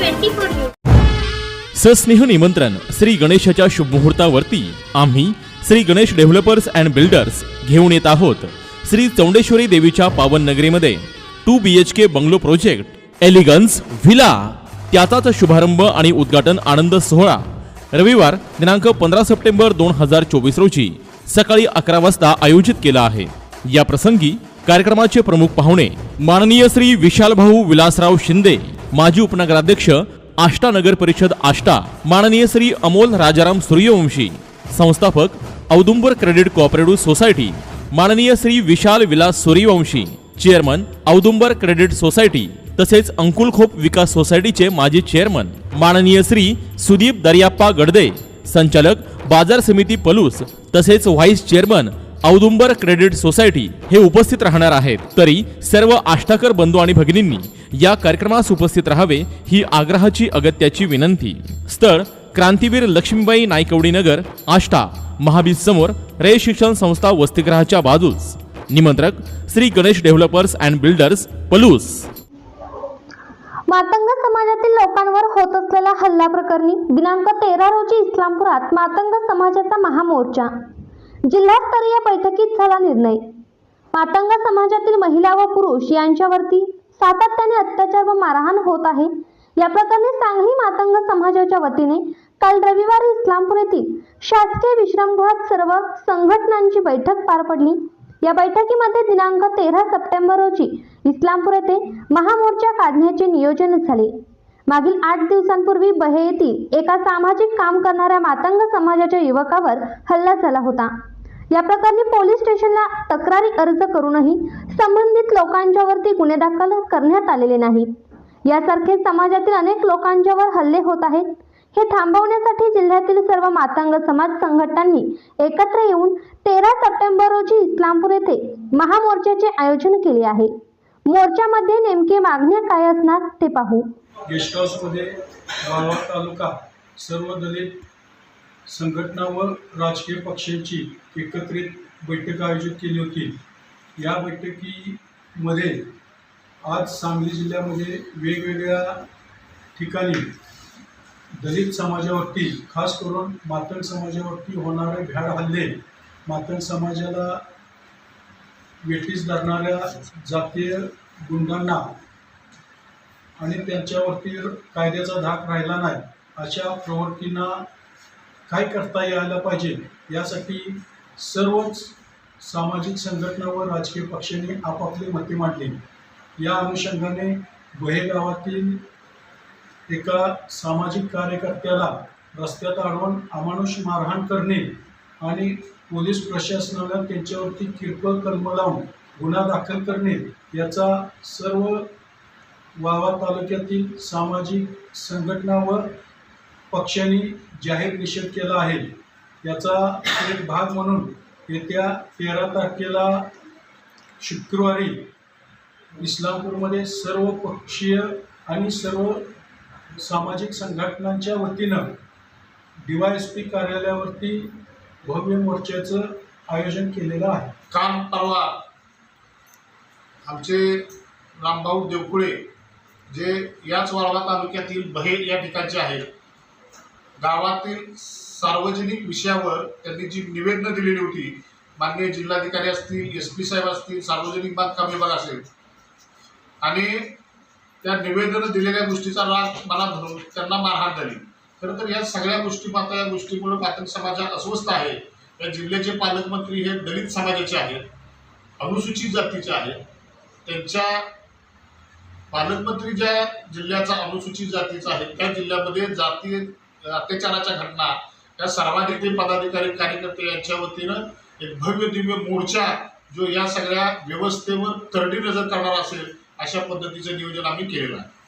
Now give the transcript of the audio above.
Twenty four सस्नेह निमंत्रण श्री गणेशाच्या शुभमुहूर्तावरती आम्ही Shri Ganesh developers and builders घेऊन येत आहोत. श्री चौंडेश्वरी देवीच्या पावन नगरीमध्ये two B H K bungalow project elegance villa त्याचाच शुभारंभ आणि उद्घाटन आनंद सोहळा रविवार दिनांक पंधरा सप्टेंबर दोन हजार चोवीस रोजी सकाळी अकरा वाजता आयोजित केला आहे. या प्रसंगी कार्यक्रमाचे प्रमुख पाहुणे माननीय श्री विशालभाऊ विलासराव शिंदे माजी उपनगराध्यक्ष आष्टा नगर परिषद आष्टा माननीय श्री अमोल राजाराम सूर्यवंशी संस्थापक औदुंबर क्रेडिट कोऑपरेटिव्ह सोसायटी माननीय Shri Vishal Vilas Suryavanshi chairman Audumbar credit society तसेच अंकुलखोप विकास सोसायटीचे माजी चेअरमन माननीय श्री सुदीप दर्याप्पा गडदे संचालक बाजार समिती पलूस तसेच vice chairman Audumbar credit society हे उपस्थित राहणार आहेत. तरी सर्व आष्टाकर बंधू आणि भगिनींनी या कार्यक्रमास उपस्थित राहावे ही आग्रहाची अगत्याची विनंती. स्थळ क्रांतीवीर लक्ष्मीबाई नायकवडी नगर आष्टा महाबीज समोर रे शिक्षण संस्था वसतिगृहाच्या बाजूस. निमंत्रक Shri Ganesh developers and builders Palus. Matang समाजातील लोकांवर होत असलेल्या हल्ला प्रकरणी दिनांक तेरा रोजी इस्लामपुरात मातंग समाजाचा महामोर्चा. जिल्हास्तरीय बैठकीत झाला निर्णय. मातंग समाजातील महिला व पुरुष यांच्यावरती सातत्याने अत्याचार व मारहाण होत आहे. या प्रकरणी सांगली मातंग समाजाच्या वतीने काल रविवारी इस्लामपूर येथील शासकीय विश्रामगृहात सर्व संघटनांची बैठक पार पडली. या बैठकीमध्ये दिनांक तेरा सप्टेंबर रोजी इस्लामपूर येथे महामोर्चा काढण्याचे नियोजन झाले. मागील आठ दिवसांपूर्वी बहे येथील एका सामाजिक काम करणाऱ्या मातंग समाजाच्या युवकावर हल्ला झाला होता. या प्रकरणी पोलीस स्टेशनला तक्रारी अर्ज करूनही संबंधित लोकांच्यावरती गुन्हे दाखल करण्यात आलेले नाहीत यासारखे समाजातील अनेक लोकांच्यावर हल्ले होत आहेत. हे थांबवण्यासाठी जिल्ह्यातील सर्व मातांग समाज संघटनांनी एकत्र येऊन तेरा सप्टेंबर रोजी इस्लामपूर येथे महामोर्चाचे आयोजन केले आहे. मोर्चामध्ये नेमके मागण्या काय असणार ते पाहू. गेस्ट हाऊसमध्ये गावा तालुका सर्व दलित संघटना व राजकीय पक्षांची एकत्रित बैठक आयोजित केली होती. या बैठकीमध्ये आज सांगली जिल्ह्यामध्ये वेगवेगळ्या ठिकाणी दलित समाजावरती खास करून मातंग समाजावरती होणारे भ्याड हल्ले मातंग समाजाला वेठीस धरणाऱ्या जातीय गुंडांना आणि त्यांच्यावरती कायद्याचा धाक राहिला नाही अशा प्रवृत्तींना काय करता यायला पाहिजे? यासाठी सर्वच सामाजिक संघटना व राजकीय पक्षांनी आपापली मते मांडली. या अनुषंगाने बहे गावातील एका सामाजिक कार्यकर्त्याला रस्त्यात अडवून अमानुष मारहाण करणे आणि पोलीस प्रशासनाला त्यांच्यावरती किरकोळ कलम लावून गुन्हा दाखल करणे याचा सर्व वावा तालुक्यातील सामाजिक संघटना व पक्षांनी जाहीर निषेध केला आहे. याचा एक भाग म्हणून येत्या तेरा तारखेला शुक्रवारी इस्लामपूरमध्ये सर्व पक्षीय आणि सर्व सामाजिक संघटनांच्या वतीनं डी वाय एस पी कार्यालयावरती भव्य मोर्चाचं आयोजन केलेलं आहे. काल परवा आमचे रामभाऊ देवकुळे जे याच वाळवा तालुक्यातील बहेर या ठिकाणचे आहेत गावातील सार्वजनिक विषयावर त्यांनी जी निवेदनं दिलेली होती माननीय जिल्हाधिकारी असतील एस पी साहेब असतील सार्वजनिक बांधकाम विभाग असेल आणि त्या निवेदनं दिलेल्या गोष्टीचा राग मला धरून त्यांना मारहाण झाली. खरं तर या सगळ्या गोष्टी पाहता या गोष्टीमुळे पातक समाजात अस्वस्थ आहे. या जिल्ह्याचे पालकमंत्री हे दलित समाजाचे आहेत अनुसूचित जातीचे आहेत. त्यांच्या पालकमंत्री ज्या जिल्ह्याचा अनुसूचित जातीचा आहे त्या जिल्ह्यामध्ये जाती अत्याचाराच्या घटना या सर्वाधिक ते पदाधिकारी कार्यकर्ते यांच्या वतीनं एक भव्य दिव्य मोर्चा जो या सगळ्या व्यवस्थेवर करडी नजर करणार असेल अशा पद्धतीचं नियोजन आम्ही केलेलं आहे.